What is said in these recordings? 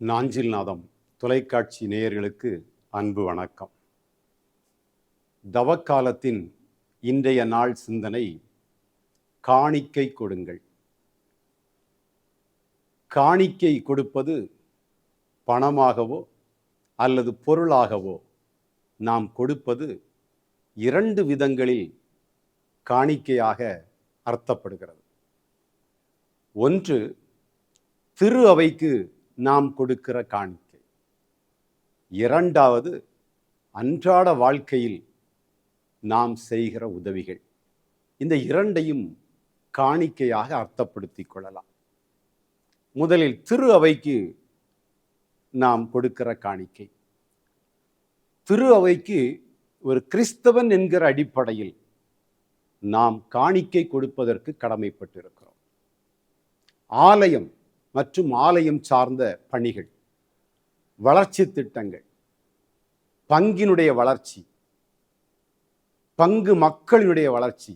நாஞ்சில்நாதம் தொலைக்காட்சி நேயர்களுக்கு அன்பு வணக்கம். தவக்காலத்தின் இன்றைய நாள் சிந்தனை காணிக்கை கொடுங்கள். காணிக்கை கொடுப்பது பணமாகவோ அல்லது பொருளாகவோ நாம் கொடுப்பது இரண்டு விதங்களில் காணிக்கையாக அர்த்தப்படுகிறது. ஒன்று திரு அவைக்கு நாம் கொடுக்கிற காணிக்கை. இரண்டாவது அன்றாட வாழ்க்கையில் நாம் செய்கிற உதவிகள். இந்த இரண்டையும் காணிக்கையாக அர்த்தப்படுத்தி கொள்ளலாம். முதலில் திரு அவைக்கு நாம் கொடுக்கிற காணிக்கை. திரு அவைக்கு ஒரு கிறிஸ்தவன் என்கிற அடிப்படையில் நாம் காணிக்கை கொடுப்பதற்கு கடமைப்பட்டிருக்கிறோம். ஆலயம் மற்றும் ஆலயம் சார்ந்த பணிகள் வளர்ச்சி திட்டங்கள் பங்கினுடைய வளர்ச்சி பங்கு மக்களினுடைய வளர்ச்சி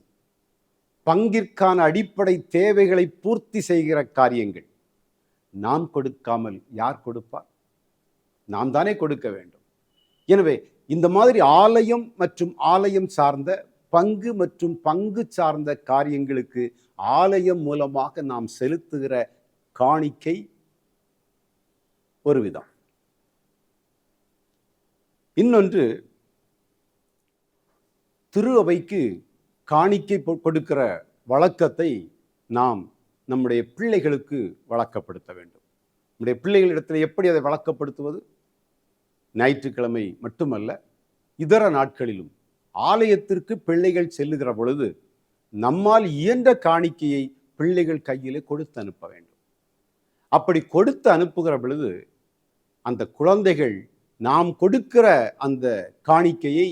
பங்கிற்கான அடிப்படை தேவைகளை பூர்த்தி செய்கிற காரியங்கள் நாம் கொடுக்காமல் யார் கொடுப்பார்? நாம் தானே கொடுக்க வேண்டும். எனவே இந்த மாதிரி ஆலயம் மற்றும் ஆலயம் சார்ந்த பங்கு மற்றும் பங்கு சார்ந்த காரியங்களுக்கு ஆலயம் மூலமாக நாம் செலுத்துகிற காணிக்கை ஒரு விதம் இன்னொன்று திரு அவைக்கு காணிக்கை கொடுக்கிற வழக்கத்தை நாம் நம்முடைய பிள்ளைகளுக்கு வழக்கப்படுத்த வேண்டும். நம்முடைய பிள்ளைகளிடத்தில் எப்படி அதை வழக்கப்படுத்துவது? ஞாயிற்றுக்கிழமை மட்டுமல்ல இதர நாட்களிலும் ஆலயத்திற்கு பிள்ளைகள் செல்லுகிற பொழுது நம்மால் இயன்ற காணிக்கையை பிள்ளைகள் கையிலே கொடுத்து அனுப்ப வேண்டும். அப்படி கொடுத்து அனுப்புகிற பொழுது அந்த குழந்தைகள் நாம் கொடுக்கிற அந்த காணிக்கையை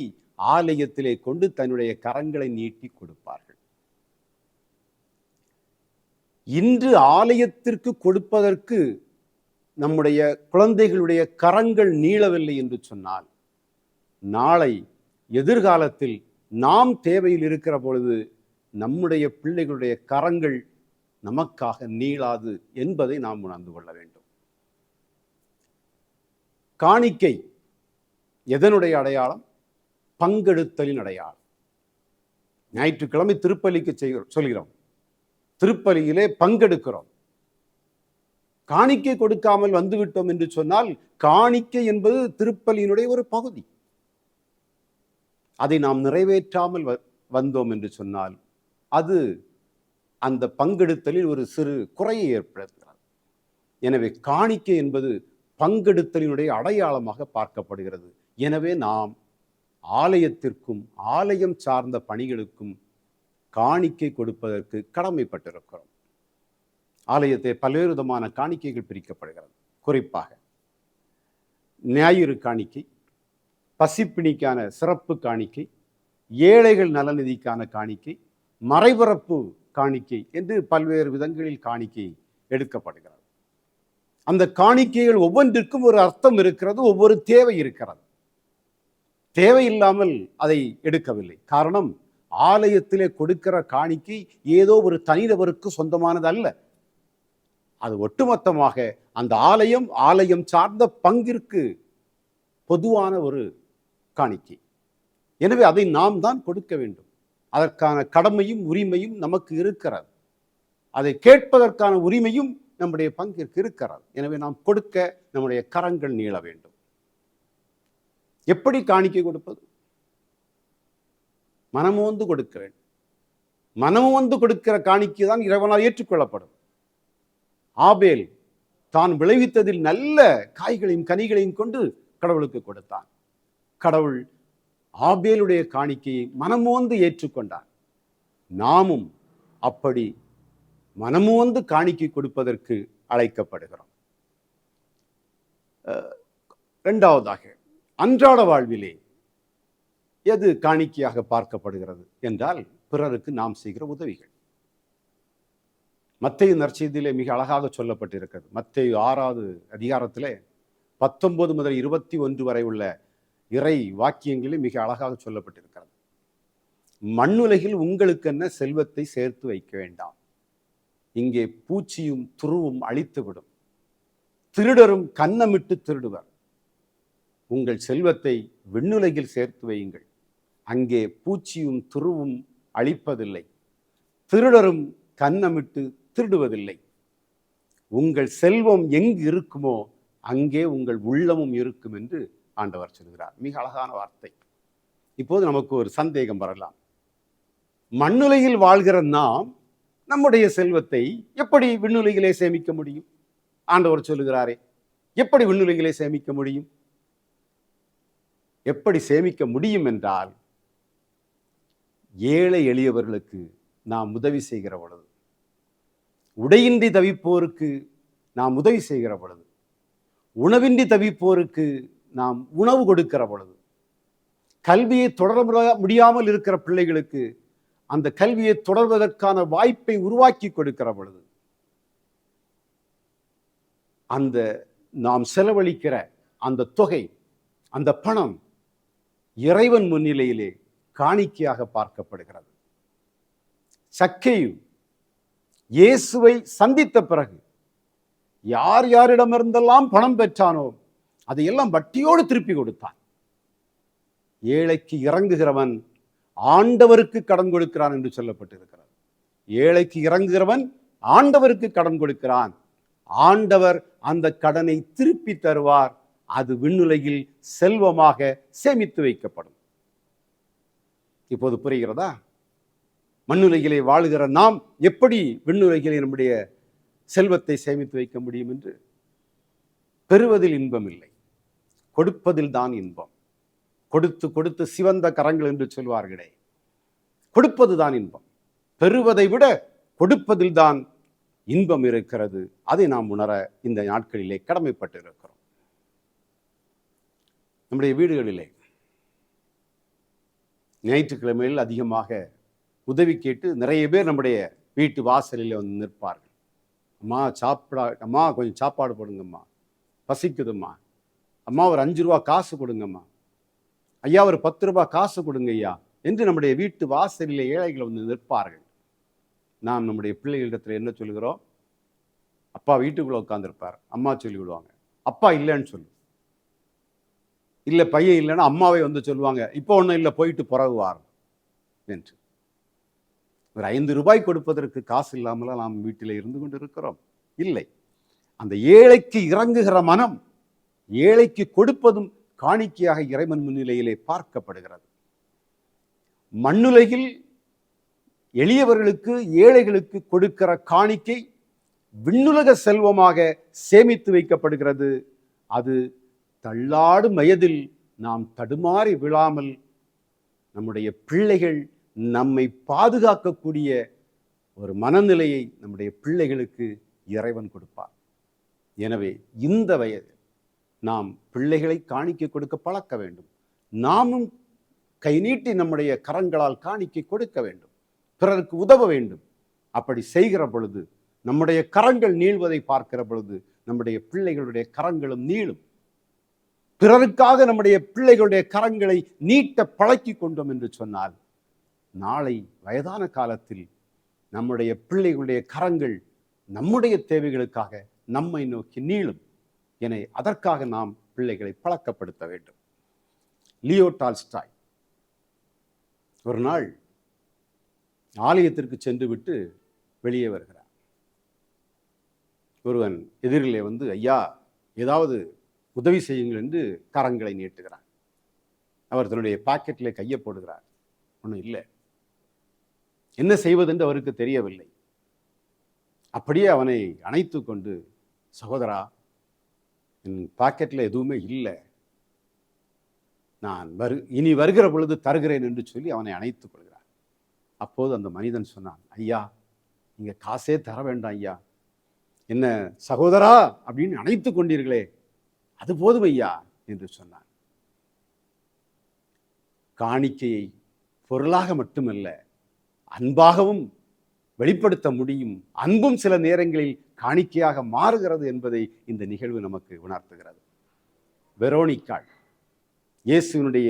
ஆலயத்திலே கொண்டு தன்னுடைய கரங்களை நீட்டி கொடுப்பார்கள். இன்று ஆலயத்திற்கு கொடுப்பதற்கு நம்முடைய குழந்தைகளுடைய கரங்கள் நீளவில்லை என்று சொன்னால் நாளை எதிர்காலத்தில் நாம் தேவையில் இருக்கிற பொழுது நம்முடைய பிள்ளைகளுடைய கரங்கள் நமக்காக நீளாது என்பதை நாம் உணர்ந்து கொள்ள வேண்டும். காணிக்கை எதனுடைய அடையாளம்? பங்கெடுத்தலின் அடையாளம். ஞாயிற்றுக்கிழமை திருப்பலிக்கு செய்கிறோம் சொல்கிறோம். திருப்பலியிலே பங்கெடுக்கிறோம். காணிக்கை கொடுக்காமல் வந்துவிட்டோம் என்று சொன்னால் காணிக்கை என்பது திருப்பலியினுடைய ஒரு பகுதி. அதை நாம் நிறைவேற்றாமல் வந்தோம் என்று சொன்னால் அது அந்த பங்கெடுத்தலில் ஒரு சிறு குறையை ஏற்படுத்துகிறது எனவே காணிக்கை என்பது பங்கெடுத்தலினுடைய அடையாளமாக பார்க்கப்படுகிறது. எனவே நாம் ஆலயத்திற்கும் ஆலயம் சார்ந்த பணிகளுக்கும் காணிக்கை கொடுப்பதற்கு கடமைப்பட்டிருக்கிறோம். ஆலயத்தை பல்வேறு விதமான காணிக்கைகள் பிரிக்கப்படுகிறது. குறிப்பாக ஞாயிறு காணிக்கை பசிப்பிணிக்கான சிறப்பு காணிக்கை ஏழைகள் நலநிதிக்கான காணிக்கை மறைபரப்பு காணிக்கை என்று பல்வேறு விதங்களில் காணிக்கை எடுக்கப்படுகிறது. அந்த காணிக்கைகள் ஒவ்வொன்றிற்கும் ஒரு அர்த்தம் இருக்கிறது ஒவ்வொரு தேவை இருக்கிறது. தேவையில்லாமல் அதை எடுக்கவில்லை. காரணம் ஆலயத்திலே கொடுக்கிற காணிக்கை ஏதோ ஒரு தனிநபருக்கு சொந்தமானது அல்ல அது ஒட்டுமொத்தமாக அந்த ஆலயம் ஆலயம் சார்ந்த பங்கிற்கு பொதுவான ஒரு காணிக்கை. எனவே அதை நாம் தான் கொடுக்க வேண்டும். அதற்கான கடமையும் உரிமையும் நமக்கு இருக்கிறது. அதை கேட்பதற்கான உரிமையும் நம்முடைய பங்கிற்கு இருக்கிறது. எனவே நாம் கொடுக்க நம்முடைய கரங்கள் நீள வேண்டும். எப்படி காணிக்கை கொடுப்பது? மனமோந்து கொடுக்க வேண்டும். மனமோந்து கொடுக்கிற காணிக்கை தான் இறைவனால் ஏற்றுக்கொள்ளப்படும். ஆபேல் தான் விளைவித்ததில் நல்ல காய்களையும் கனிகளையும் கொண்டு கடவுளுக்கு கொடுத்தான். கடவுள் ஆபேலுடைய காணிக்கையை மனமோந்து ஏற்றுக்கொண்டார். நாமும் அப்படி மனமோந்து காணிக்கை கொடுப்பதற்கு அழைக்கப்படுகிறோம். இரண்டாவதாக அன்றாட வாழ்விலே எது காணிக்கையாக பார்க்கப்படுகிறது என்றால் பிறருக்கு நாம் செய்கிற உதவிகள். மத்திய நற்செய்தியிலே மிக அழகாக சொல்லப்பட்டிருக்கிறது. மத்திய ஆறாவது அதிகாரத்திலே பத்தொன்பது முதல் இருபத்தி ஒன்று வரை உள்ள இறை வாக்கியங்களில் மிக அழகாக சொல்லப்பட்டிருக்கிறது. மண்ணுலகில் உங்களுக்கென்ன செல்வத்தை சேர்த்து வைக்க வேண்டாம்? இங்கே பூச்சியும் துருவும் அழித்துவிடும். திருடரும் கன்னமிட்டு திருடுவர். உங்கள் செல்வத்தை விண்ணுலகில் சேர்த்து வையுங்கள். அங்கே பூச்சியும் துருவும் அழிப்பதில்லை. திருடரும் கன்னமிட்டு திருடுவதில்லை. உங்கள் செல்வம் எங்கு இருக்குமோ அங்கே உங்கள் உள்ளமும் இருக்கும் என்று ஆண்டவர் சொல்கிறார் மிக அழகான வார்த்தை. இப்போது நமக்கு ஒரு சந்தேகம் வரலாம். மண்ணுலையில் வாழ்கிற நாம் நம்முடைய செல்வத்தை எப்படி விண்ணுலையிலே சேமிக்க முடியும்? ஆண்டவர் சொல்லுகிறாரே எப்படி விண்ணுலையிலே சேமிக்க முடியும்? எப்படி சேமிக்க முடியும் என்றால் ஏழை எளியவர்களுக்கு நாம் உதவி செய்கிற பொழுது உடையின்றி தவிப்போருக்கு நாம் உதவி செய்கிற பொழுது உணவின்றி தவிப்போருக்கு நாம் உணவு கொடுக்கிற பொழுது கல்வியை தொடர முடியாமல் இருக்கிற பிள்ளைகளுக்கு அந்த கல்வியை தொடர்வதற்கான வாய்ப்பை உருவாக்கி கொடுக்கிற பொழுது அந்த நாம் செலவழிக்கிற அந்த தொகை அந்த பணம் இறைவன் முன்னிலையிலே காணிக்கையாக பார்க்கப்படுகிறது. சக்கையும் இயேசுவை சந்தித்த பிறகு யார் யாரிடமிருந்தெல்லாம் பணம் பெற்றானோ அதையெல்லாம் வட்டியோடு திருப்பி கொடுத்தான். ஏழைக்கு இறங்குகிறவன் ஆண்டவருக்கு கடன் கொடுக்கிறான் என்று சொல்லப்பட்டிருக்கிறது. ஏழைக்கு இறங்குகிறவன் ஆண்டவருக்கு கடன் கொடுக்கிறான். ஆண்டவர் அந்த கடனை திருப்பி தருவார். அது விண்ணுலகில் செல்வமாக சேமித்து வைக்கப்படும். இப்போது புரிகிறதா? மண்ணுலகிலே வாழுகிற நாம் எப்படி விண்ணுலகிலே நம்முடைய செல்வத்தை சேமித்து வைக்க முடியும் என்று? பெறுவதில் இன்பம் இல்லை கொடுப்பதில் தான் இன்பம். கொடுத்து கொடுத்து சிவந்த கரங்கள் என்று சொல்வார்களே. கொடுப்பது தான் இன்பம். பெறுவதை விட கொடுப்பதில் தான் இன்பம் இருக்கிறது. அதை நாம் உணர இந்த நாட்களிலே கடமைப்பட்டு இருக்கிறோம் நம்முடைய வீடுகளிலே ஞாயிற்றுக்கிழமையில் அதிகமாக உதவி கேட்டு நிறைய பேர் நம்முடைய வீட்டு வாசலில் வந்து நிற்பார்கள். அம்மா சாப்பிடா அம்மா கொஞ்சம் சாப்பாடு போடுங்கம்மா. பசிக்குதும்மா. அம்மா ஒரு அஞ்சு ரூபா காசு கொடுங்கம்மா. ஐயா ஒரு பத்து ரூபா காசு கொடுங்க ஐயா. என்று நம்முடைய வீட்டு வாசலில் ஏழைகள் வந்து நிற்பார்கள். நாம் நம்முடைய பிள்ளைகளிடத்தில் என்ன சொல்கிறோம்? அப்பா வீட்டுக்குள்ளே உட்காந்துருப்பார் அம்மா சொல்லி விடுவாங்க அப்பா இல்லைன்னு சொல்லு. இல்லை பையன் இல்லைன்னா அம்மாவே வந்து சொல்லுவாங்க. இப்போ ஒன்றும் இல்லை போயிட்டு புறகுவார் என்று. ஒரு ஐந்து ரூபாய் கொடுப்பதற்கு காசு இல்லாமல் நாம் வீட்டில் இருந்து கொண்டு இருக்கிறோம் இல்லை. அந்த ஏழைக்கு இறங்குகிற மனம் ஏழைக்கு கொடுப்பதும் காணிக்கையாக இறைவன் முன்னிலையிலே பார்க்கப்படுகிறது. மண்ணுலகில் எளியவர்களுக்கு ஏழைகளுக்கு கொடுக்கிற காணிக்கை விண்ணுலக செல்வமாக சேமித்து வைக்கப்படுகிறது. அது தள்ளாடும் வயதில் நாம் தடுமாறி விழாமல் நம்முடைய பிள்ளைகள் நம்மை பாதுகாக்கக்கூடிய ஒரு மனநிலையை நம்முடைய பிள்ளைகளுக்கு இறைவன் கொடுப்பார். எனவே இந்த வயதில் நாம் பிள்ளைகளை காணிக்கை கொடுக்க பழக்க வேண்டும். நாமும் கை நீட்டி நம்முடைய கரங்களால் காணிக்கை கொடுக்க வேண்டும். பிறருக்கு உதவ வேண்டும். அப்படி செய்கிற பொழுது நம்முடைய கரங்கள் நீள்வதை பார்க்கிற பொழுது நம்முடைய பிள்ளைகளுடைய கரங்களும் நீளும். பிறருக்காக நம்முடைய பிள்ளைகளுடைய கரங்களை நீட்ட பழக்கி கொண்டோம் என்று சொன்னால் நாளை வயதான காலத்தில் நம்முடைய பிள்ளைகளுடைய கரங்கள் நம்முடைய தேவைகளுக்காக நம்மை நோக்கி நீளும் என அதற்காக நாம் பிள்ளைகளை பழக்கப்படுத்த வேண்டும். லியோ டால்ஸ்டாய் ஒரு நாள் ஆலயத்திற்கு சென்று விட்டு வெளியே வருகிறார். ஒருவன் எதிரிலே வந்து ஐயா ஏதாவது உதவி செய்யுங்கள் என்று கரங்களை நீட்டுகிறார் அவர் தன்னுடைய பாக்கெட்டில் கையை போடுகிறார். ஒன்றும் இல்லை. என்ன செய்வதென்று அவருக்கு தெரியவில்லை. அப்படியே அவனை அணைத்து கொண்டு சகோதரா என் பாக்கெட்டில் எதுவுமே இல்லை. நான் வரு இனி வருகிற பொழுது தருகிறேன் என்று சொல்லி அவனை அணைத்துக் கொள்கிறார் அப்போது அந்த மனிதன் சொன்னான் ஐயா நீங்கள் காசே தர வேண்டாம் ஐயா. என்ன சகோதரா? அப்படின்னு அணைத்து கொண்டீர்களே. அது போதும் ஐயா என்று சொன்னான். காணிக்கையை பொருளாக மட்டுமல்ல அன்பாகவும் வெளிப்படுத்த முடியும் அன்பும் சில நேரங்களில் காணிக்கையாக மாறுகிறது என்பதை இந்த நிகழ்வு நமக்கு உணர்த்துகிறது. வெரோனிக்காள் இயேசுவினுடைய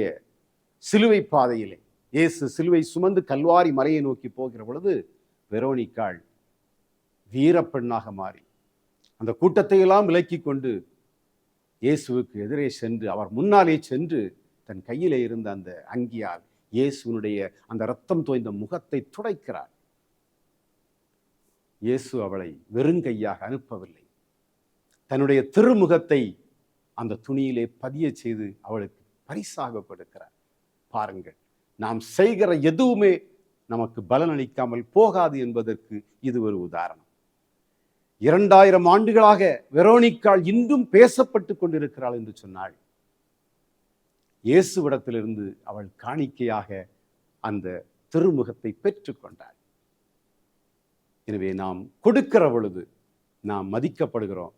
சிலுவை பாதையிலே இயேசு சிலுவை சுமந்து கல்வாரி மலையை நோக்கி போகிற பொழுது வெரோனிக்காள் வீரப்பெண்ணாக மாறி அந்த கூட்டத்தை எல்லாம் விலக்கி கொண்டு இயேசுவுக்கு எதிரே சென்று அவர் முன்னாலே சென்று தன் கையிலே இருந்த அந்த அங்கியால் இயேசுனுடைய அந்த ரத்தம் தோய்ந்த முகத்தை துடைக்கிறார். இயேசு அவளை வெறுங்கையாக அனுப்பவில்லை. தன்னுடைய திருமுகத்தை அந்த துணியிலே பதிய செய்து அவளுக்கு பரிசாக கொடுக்கிறார் பாருங்கள் நாம் செய்கிற எதுவுமே நமக்கு பலனளிக்காமல் போகாது என்பதற்கு இது ஒரு உதாரணம். இரண்டாயிரம் ஆண்டுகளாக வெரோனிக்காள் இன்றும் பேசப்பட்டு கொண்டிருக்கிறாள் என்று சொன்னாள் இயேசுவிடத்திலிருந்து அவள் காணிக்கையாக அந்த திருமுகத்தை பெற்றுக்கொண்டாள் எனவே நாம் கொடுக்கிற பொழுது நாம் மதிக்கப்படுகிறோம்.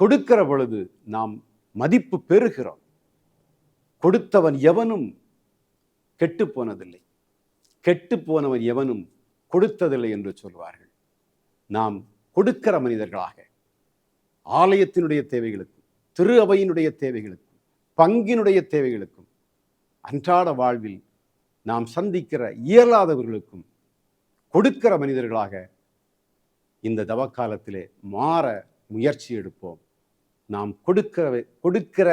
கொடுக்கிற பொழுது நாம் மதிப்பு பெறுகிறோம். கொடுத்தவன் எவனும் கெட்டு போனதில்லை. கெட்டு போனவன் எவனும் கொடுத்ததில்லை என்று சொல்வார்கள். நாம் கொடுக்கிற மனிதர்களாக ஆலயத்தினுடைய தேவைகளுக்கும் திரு அவையினுடைய தேவைகளுக்கும் பங்கினுடைய தேவைகளுக்கும் அன்றாட வாழ்வில் நாம் சந்திக்கிற இயலாதவர்களுக்கும் கொடுக்கிற மனிதர்களாக இந்த தவக்காலத்திலே மாற முயற்சி எடுப்போம். நாம் கொடுக்கிற கொடுக்கிற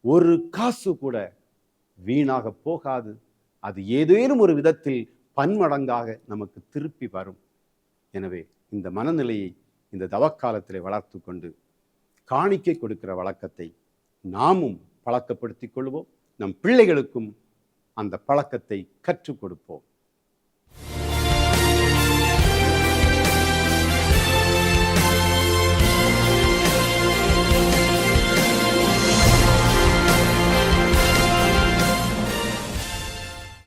ஒரு காசு கூட வீணாக போகாது. அது ஏதேனும் ஒரு விதத்தில் பன்மடங்காக நமக்கு திருப்பி வரும். எனவே இந்த மனநிலையை இந்த தவக்காலத்திலே வளர்த்து கொண்டு காணிக்கை கொடுக்கிற வழக்கத்தை நாமும் பழக்கப்படுத்திக் கொள்வோம். நம் பிள்ளைகளுக்கும் அந்த பழக்கத்தை கற்றுக் கொடுப்போம்.